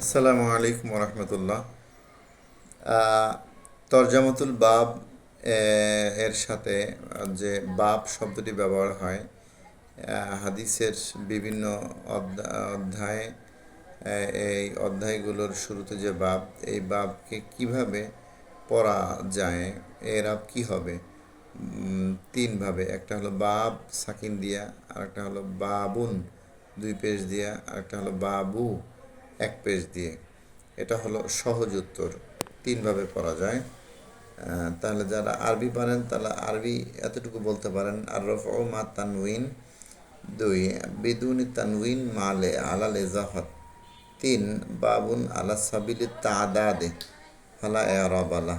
আসসালামু আলাইকুম রহমতুল্লাহ তরজামাতুল বাব এর সাথে যে বাব শব্দটি ব্যবহার হয় হাদিসের বিভিন্ন অধ্যায় এই অধ্যায়গুলোর শুরুতে যে বাব, এই বাবকে কীভাবে পড়া যায়, এর আব কি হবে? তিনভাবে একটা হলো বাব সাকিন দিয়া আর একটা হলো বাবুন দুই পেজ দিয়া আর একটা হলো বাবু এক পেজ দিয়ে। এটা হলো সহজ উত্তর। তিনভাবে পড়া যায়। তাহলে যারা আরবি পারেন তারা আরবি এতটুকু বলতে পারেন আর রফ ও মা তানউইন দুই, বিদুনি তানউইন মালে আলাল এজাফত তিন, বাবুন আলা সাবিলি তাদাদে ফালা এরাবালা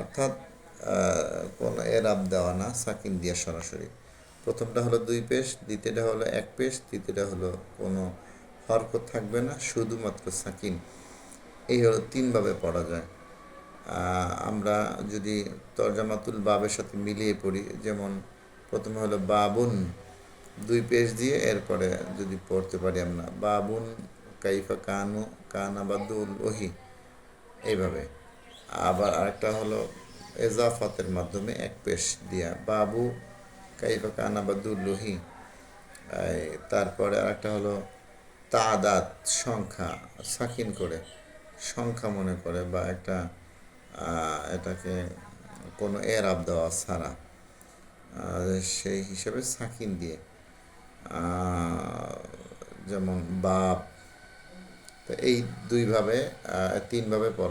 অর্থাৎ কোনো এরাব দেওয়া না, সাকিন দিয়ে সরাসরি। প্রথমটা হলো দুই পেশ দ্বিতীয়টা হলো এক পেশ তৃতীয়টা হলো কোনো হরকত থাকবে না, শুধুমাত্র সাকিন। এই হলো তিনভাবে পড়া যায়। আমরা যদি তরজামাতুল বাবের সাথে মিলিয়ে পড়ি, যেমন প্রথমে হলো বাবুন, দুই পেজ দিয়ে এরপরে যদি পড়তে পারি আমরা, বাবুন, কাইফা কানু কানাবাদুল ওহি, এইভাবে। আবার আরেকটা হলো এজাফাতের মাধ্যমে এক পেশ দিয়া, বাবু, কাইফা কানাবাদুল লোহি তারপরে আরেকটা হলো তাদাত সংখ্যা, সাকিন করে, সংখ্যা মনে করে বা একটা এটাকে কোনো এরাব দেওয়া ছাড়া সেই হিসেবে সাকিন দিয়ে যেমন বাপ, তো এই দুইভাবে তিনভাবে পড়া